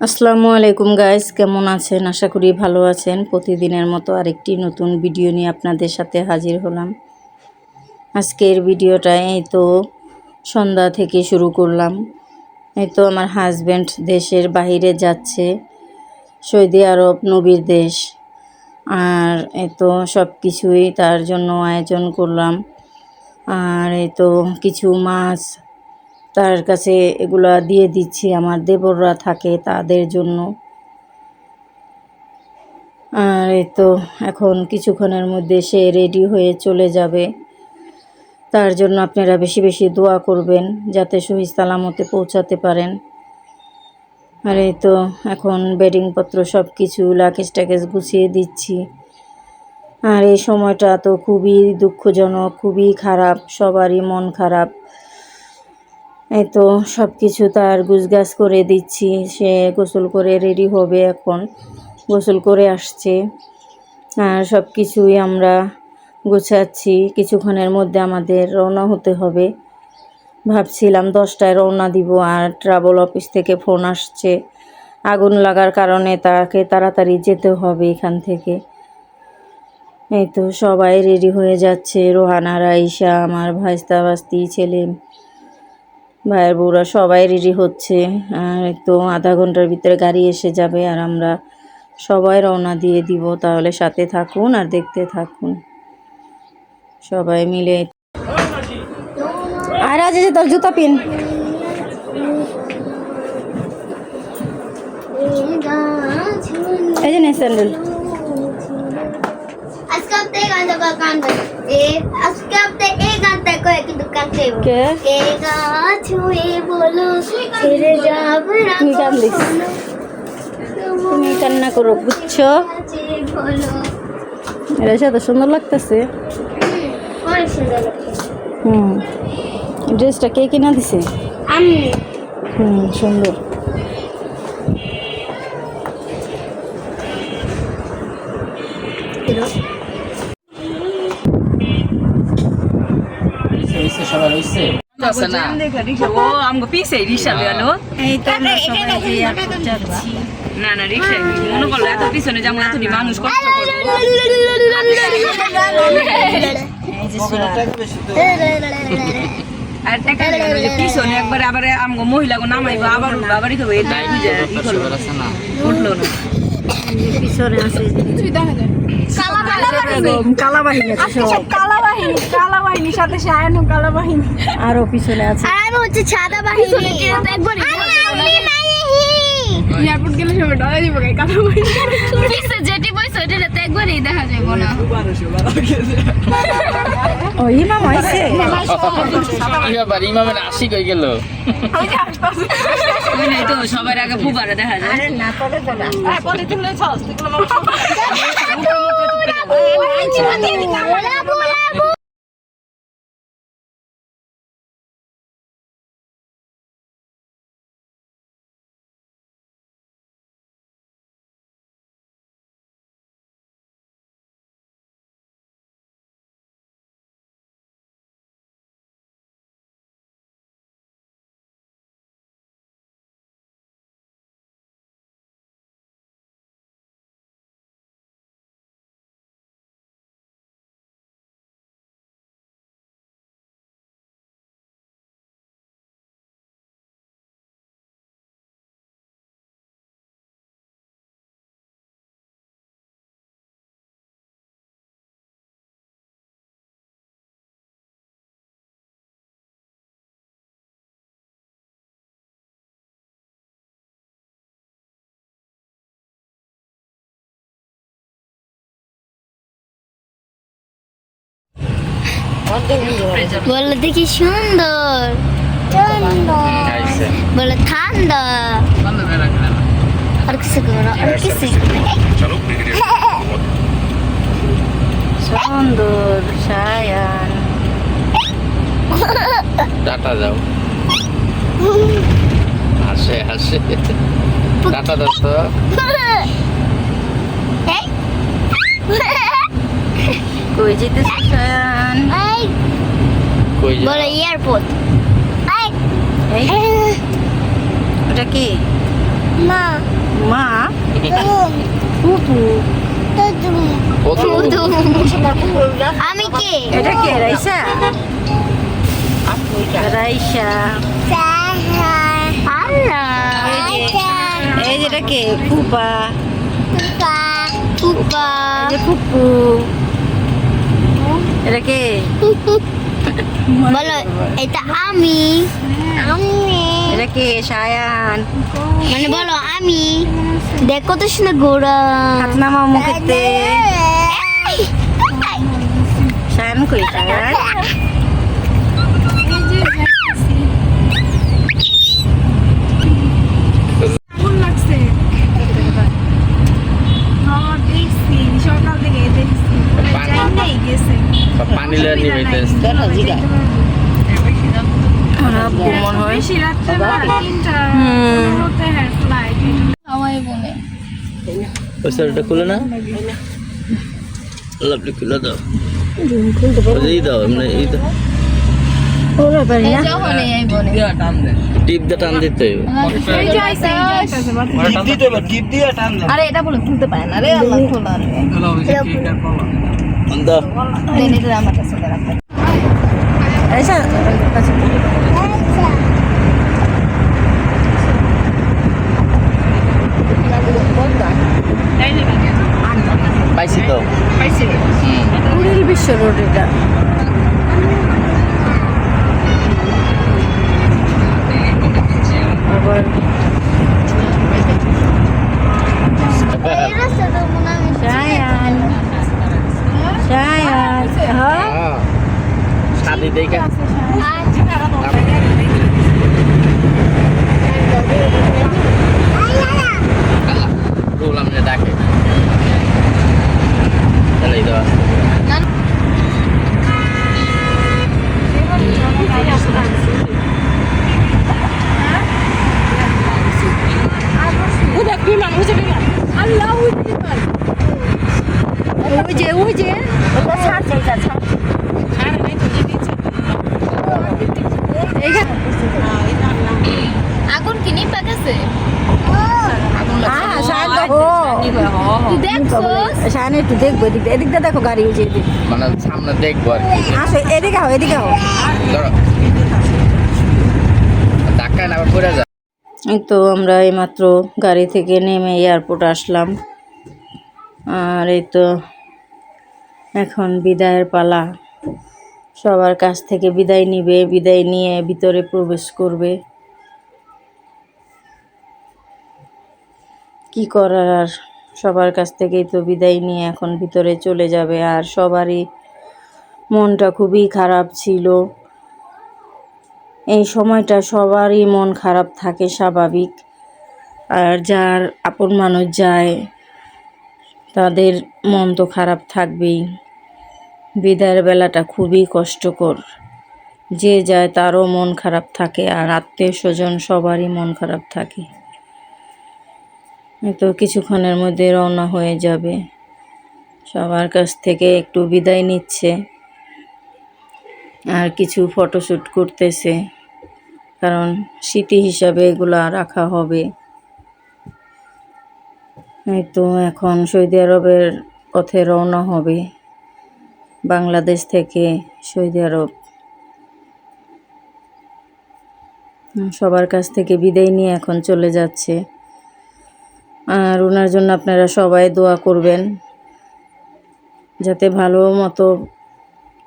আসসালামু আলাইকুম গাইস কেমন আছেন? আশা করি ভালো আছেন। প্রতিদিনের মতো আরেকটি নতুন ভিডিও নিয়ে আপনাদের সাথে হাজির হলাম। আজকের ভিডিওটা এই তো সন্ধ্যা থেকে শুরু করলাম। এই তো আমার হাজব্যান্ড দেশের বাইরে যাচ্ছে, সৌদি আরব, নবীর দেশ। আর এই তো সব কিছুই তার জন্য আয়োজন করলাম। আর এই তো কিছু মাছ তার কাছে এগুলা দিয়ে দিচ্ছি, আমার দেবররা থাকে তাদের জন্য। আর এই তো এখন কিছুক্ষণের মধ্যে সে রেডি হয়ে চলে যাবে। তার জন্য আপনারা বেশি বেশি দোয়া করবেন, যাতে সহি সালামতে পৌঁছাতে পারেন। আর এই তো এখন বেডিংপত্র সব কিছু লাকেজ টাকেজ গুছিয়ে দিচ্ছি। আর এই সময়টা তো খুবই দুঃখজনক, খুবই খারাপ, সবারই মন খারাপ। এই তো সব কিছু তার গুছগাছ করে দিচ্ছি। সে গোসল করে রেডি হবে এখন। গোসল করে আসছে। আর সব কিছুই আমরা গোছাচ্ছি। কিছুক্ষণের মধ্যে আমাদের রওনা হতে হবে। ভাবছিলাম দশটায় রওনা দিব আর ট্রাভেল অফিস থেকে ফোন আসছে। আগুন লাগার কারণে তাকে তাড়াতাড়ি যেতে হবে এখান থেকে। এই তো সবাই রেডি হয়ে যাচ্ছে। রোহানা রাইসা আমার ভাইস্তা ভাস্তি ছেলে ভাইয়ের বউরা সবাই রেডি হচ্ছে, আর তো আধা ঘণ্টার ভিতরে গাড়ি এসে যাবে, আর আমরা সবাই রওনা দিয়ে দিব। তাহলে সাথে থাকুন আর দেখতে থাকুন। সবাই মিলে আর আজ যে তোর জুতা পিন। এই যে নে স্যান্ডেল। আজকে আপনি এই গানটা গান আজকে আপনি এই গানটা তুমি কান্না করো বুঝছ। এটা সাথে সুন্দর লাগতেছে। হুম। ড্রেসটা কে কিনা দিছে? হুম সুন্দর। আছে না ও আমগো পিছে রিক্সা বেলো এই তো আমরা সবাই এয়ারপোর্ট যাচ্ছি না না রিক্সা মনে করল এত পিছনে যেমন এতটি মানুষ কষ্ট করে এই যে সোয়া। আর টাকা পিছনে একবারে আবার আমগো মহিলা নামাইবো আবার উঠবো আবার ই করব এই তাই বুঝে ই করল না উঠল না পিছনে আছে কালা বাহিনী কালা বাহিনী কালা বাহিনীর সাথে সায়ানো কালা বাহিনী আরও পিছনে আছে। আর আমি হচ্ছে সাদা বাহিনী। একবার এয়ারপোর্ট গেলে সবাই ডরে দিব গায়ে কালা বাহিনী পিছে যেটি তো একবারই দেখা যাবে না। ও ইমাম আইছে। এবার ইমামের আশিক হয়ে গেল। ওই তো সবার আগে ফুবারে দেখা যায়। বলো দেখি সুন্দর। বলো ঠান্ডা। আর কিছু করো আর কিছু সুন্দর সায়ান। টাটা যাও আসে আসে টাটা দাও তো। কই যেতেছে সায়ান এই কই যাও বলো এয়ারপোর্ট। এই ওটা কি? মা। মা? কত আমি কে? এটা কে রাইসা? রাইসা। আল্লাহ। এই যেটা কে? ফুপা। এই যে ফুপু। এটা কে? বলো এটা আমি। আমি। এটা কে সায়ান? মানে বলো আমি। দেখো তো শুনে গোড়া হাত নামা মুখেতে সায়ান কই সায়ান? ওই খুলে না? লাভলি খুলে দাও। এই দাও এমনি এই দাও ওরা পারি না টিপ দিয়ে টান দিতে হবে। এই যে আইছে এই যে আইছে আরে এটা বলে খুলতে পারে না রে আল্লাহ খোলা পাইছি তো কুড়িল বিশ্ব রোড এটা। আবার সায়ান সায়ান হ্যাঁ হ্যাঁ সাদি দেখে যে ডাকে ওটা আগুন কি নিপা গেছে হ্যাঁ একটু দেখব এদিক দিয়ে দেখো গাড়ি মানে সামনে দেখব আর কি আসো এদিকে হও এদিকে হও ধাক্কায় না পড়ে যায় এই তো আমরা এইমাত্র গাড়ি থেকে নেমে এয়ারপোর্ট আসলাম। আর এই তো এখন বিদায়ের পালা। সবার কাছ থেকে বিদায় নিবে, বিদায় নিয়ে ভিতরে প্রবেশ করবে। কি করার আর? সবার কাছ থেকেই তো বিদায় নিয়ে এখন ভিতরে চলে যাবে। আর সবারই মনটা খুবই খারাপ ছিল। এই সময়টা সবারই মন খারাপ থাকে স্বাভাবিক। আর যার আপন মানুষ যায়, তাদের মন তো খারাপ থাকবেই। বিদায়ের বেলাটা খুবই কষ্টকর। যে যায় তারও মন খারাপ থাকে আর আত্মীয় স্বজন সবারই মন খারাপ থাকে। তো কিছুক্ষণের মধ্যে রওনা হয়ে যাবে। সবার কাছ থেকে একটু বিদায় নিচ্ছে। আর কিছু ফটোশ্যুট করতেছে। কারণ স্মৃতি হিসাবে এগুলা রাখা হবে। তো এখন সৌদি আরবের পথে রওনা হবে। বাংলাদেশ থেকে সৌদি আরব। সবার কাছ থেকে বিদায় নিয়ে এখন চলে যাচ্ছে। আর ওনার জন্য আপনারা সবাই দোয়া করবেন, যাতে ভালো মতো,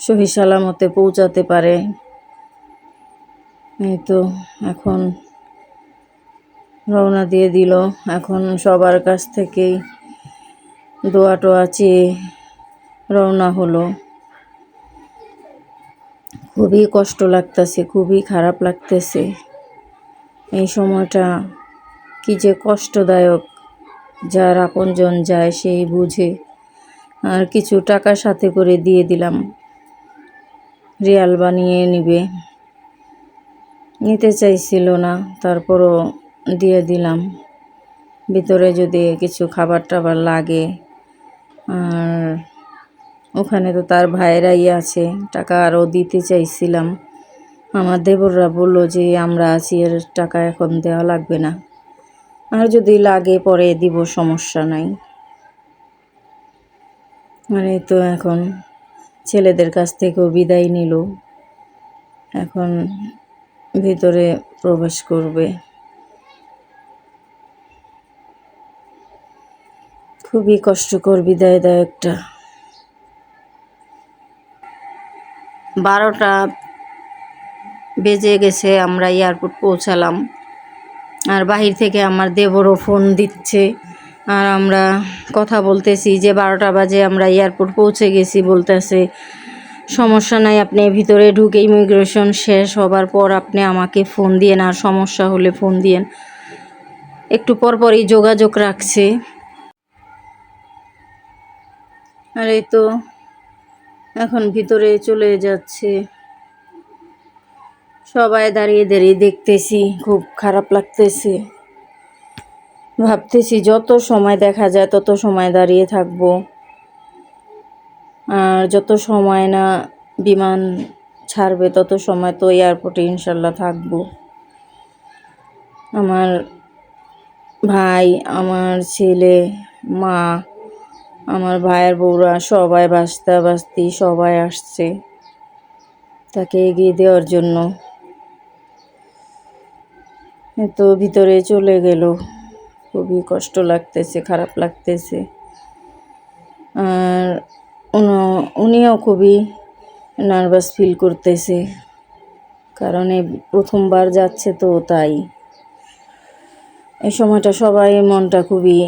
সহি সালামতে পৌঁছাতে পারে। এই তো এখন রওনা দিয়ে দিল। এখন সবার কাছ থেকেই দোয়া টোয়া চেয়ে রওনা হলো। খুবই কষ্ট লাগতেছে, খুবই খারাপ লাগতেছে। এই সময়টা কি যে কষ্টদায়ক, যার আপনজন যায় সেই বুঝে আর কিছু টাকা সাথে করে দিয়ে দিলাম। রিয়াল বানিয়ে নিবে। নিতে চাইছিল না, তারপরও দিয়ে দিলাম। ভিতরে যদি কিছু খাবার টাবার লাগে আর ওখানে তো তার ভাইয়েরাই আছে। টাকা আরও দিতে চাইছিলাম। আমার দেবররা বলল যে, আমরা আছি, এর টাকা এখন দেওয়া লাগবে না। আর যদি লাগে পরে দিব, সমস্যা নাই। মানে তো এখন ছেলেদের কাছ থেকেও বিদায় নিল। এখন ভিতরে প্রবেশ করবে। খুবই কষ্টকর বিদায় দেয় একটা বারোটা বেজে গেছে, আমরা এয়ারপোর্ট পৌঁছালাম। আর বাহির থেকে আমার দেবরও ফোন দিচ্ছে। আর আমরা কথা বলতেছি যে বারোটা বাজে আমরা এয়ারপোর্ট পৌঁছে গেছি বলতেছে, সমস্যা নাই, আপনি ভিতরে ঢুকে ইমিগ্রেশন শেষ হবার পর আপনি আমাকে ফোন দিয়েন, আর সমস্যা হলে ফোন দিয়েন। একটু পরপরই যোগাযোগ রাখছে। আর এই তো এখন ভিতরে চলে যাচ্ছে। সবাই দাঁড়িয়ে দাঁড়িয়ে দেখতেছি, খুব খারাপ লাগতেছে। ভাবতেছি যত সময় দেখা যায় তত সময় দাঁড়িয়ে থাকব। আর যত সময় না বিমান ছাড়বে তত সময় তো এয়ারপোর্টে ইনশাল্লাহ থাকব। আমার ভাই, আমার ছেলে, মা আমার ভাইয়ের বউরা সবাই বাস্তা বাস্তি সবাই আসছে তাকে এগিয়ে দেওয়ার জন্য। তো ভিতরে চলে গেল। খুবই কষ্ট লাগতেছে, খারাপ লাগতেছে। আর উনি- উনিও খুবই নার্ভাস ফিল করতেছে। কারণ প্রথমবার যাচ্ছে তো তাই। এই সময়টা সবাই মনটা খুবই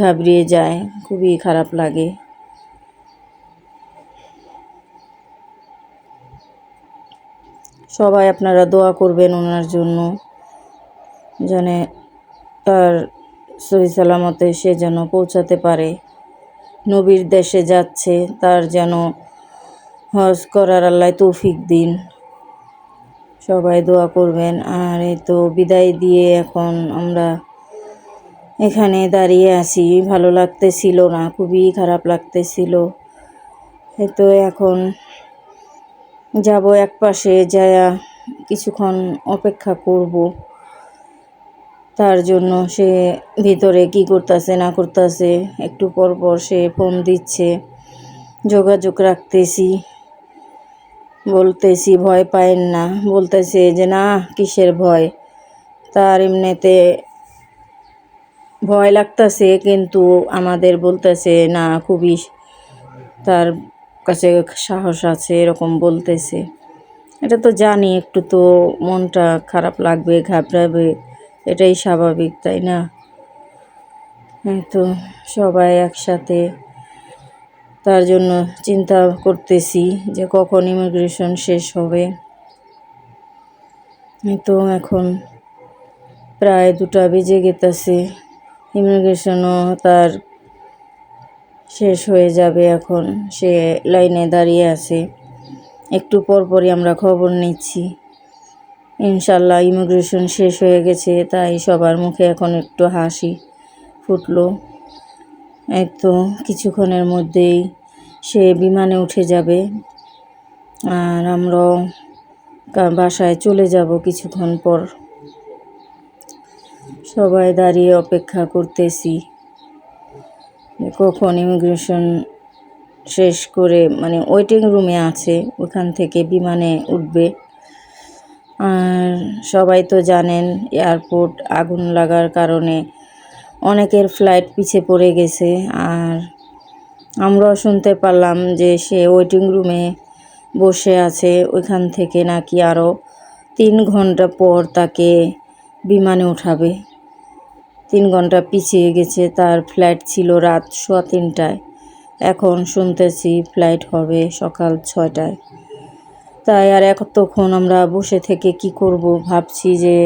ঘাবড়িয়ে যায়, খুবই খারাপ লাগে। সবাই আপনারা দোয়া করবেন ওনার জন্য, যেন তার সহি সালামতে সে যেন পৌঁছাতে পারে। নবীর দেশে যাচ্ছে, তার যেন হজ করার আল্লাহ তৌফিক দিন। সবাই দোয়া করবেন, আর এই তো বিদায় দিয়ে এখন আমরা এখানে দাঁড়িয়ে আছি। ভালো লাগতেছিল না, খুবই খারাপ লাগতেছিল। তো এখন যাব এক পাশে যায়া কিছুক্ষণ অপেক্ষা করব। তার জন্য সে ভিতরে কি করতেছে, না করতেছে, একটু পর পর সে ফোন দিচ্ছে। যোগাযোগ রাখতেছি। বলতেছি, ভয় পায়েন না। বলতেছে যে, না, কিসের ভয়? তার এমনিতে ভয় লাগতেছে, কিন্তু আমাদের বলতেছে, না, খুবই তার কাছে সাহস আছে, এরকম বলতেছে। এটা তো জানি, একটু তো মনটা খারাপ লাগবে, ঘাবড়াবে, এটাই স্বাভাবিক, তাই না? তো সবাই একসাথে তার জন্য চিন্তা করতেছি যে কখন ইমিগ্রেশন শেষ হবে। তো এখন প্রায় দুটা বেজে গেতেছে। ইমিগ্রেশনও তার শেষ হয়ে যাবে এখন। সে লাইনে দাঁড়িয়ে আছে। একটু পর পরই আমরা খবর নিচ্ছি। ইনশাল্লাহ ইমিগ্রেশন শেষ হয়ে গেছে, তাই সবার মুখে এখন একটু হাসি ফুটলো। এই তো কিছুক্ষণের মধ্যেই সে বিমানে উঠে যাবে। আর আমরাও বাসায় চলে যাব কিছুক্ষণ পর। সবাই দাঁড়িয়ে অপেক্ষা করতেছি। কখন ইমিগ্রেশন শেষ করে মানে ওয়েটিং রুমে আছে, ওখান থেকে বিমানে উঠবে। আর সবাই তো জানেন এয়ারপোর্ট আগুন লাগার কারণে অনেকের ফ্লাইট পিছে পড়ে গেছে। আর আমরাও শুনতে পারলাম যে সে ওয়েটিং রুমে বসে আছে, ওইখান থেকে নাকি আরও তিন ঘণ্টা পর তাকে বিমানে উঠাবে। তিন ঘণ্টা পিছিয়ে গেছে, তার ফ্লাইট ছিল রাত সোয়া তিনটায়। এখন শুনতেছি ফ্লাইট হবে সকাল ছয়টায়। তাই আর এতক্ষণ আমরা বসে থেকে কি করব ভাবছি যে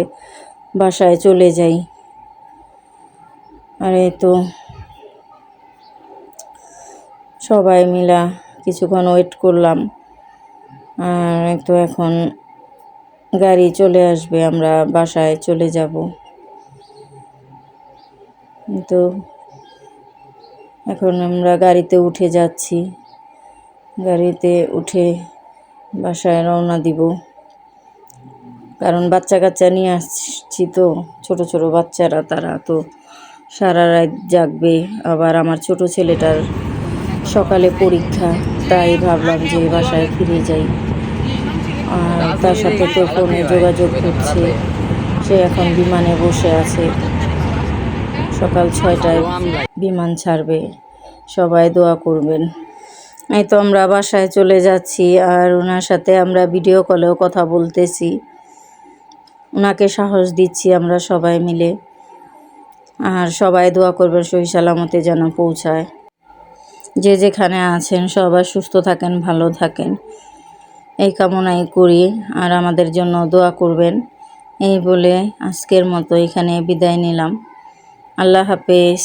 বাসায় চলে যাই। আর এই তো, সবাই মিলা কিছুক্ষণ ওয়েট করলাম। আর তো এখন গাড়ি চলে আসবে, আমরা বাসায় চলে যাব। তো এখন আমরা গাড়িতে উঠে যাচ্ছি। গাড়িতে উঠে বাসায় রওনা দিব। কারণ বাচ্চা কাচ্চা নিয়ে আসছি তো, ছোট ছোট বাচ্চারা তারা তো সারা রাত জাগবে। আবার আমার ছোট ছেলেটার সকালে পরীক্ষা, তাই ভাবলাম যে বাসায় ফিরে যাই। আর তার সাথে তো ফোনে যোগাযোগ করছে। সে এখন বিমানে বসে আছে। সকাল ছয়টায় বিমান ছাড়বে। সবাই দোয়া করবেন। এই তো আমরা বাসায় চলে যাচ্ছি আর ওনার সাথে আমরা ভিডিও কলেও কথা বলতেছি। ওনাকে সাহস দিচ্ছি আমরা সবাই মিলে। আর সবাই দোয়া করবেন সহি সালামতে যেন পৌঁছায়। যে যেখানে আছেন, সবাই সুস্থ থাকেন, ভালো থাকেন। এই কামনাই করি আর আমাদের জন্য দোয়া করবেন। এই বলে আজকের মতো এখানে বিদায় নিলাম। আল্লাহ হাফেজ।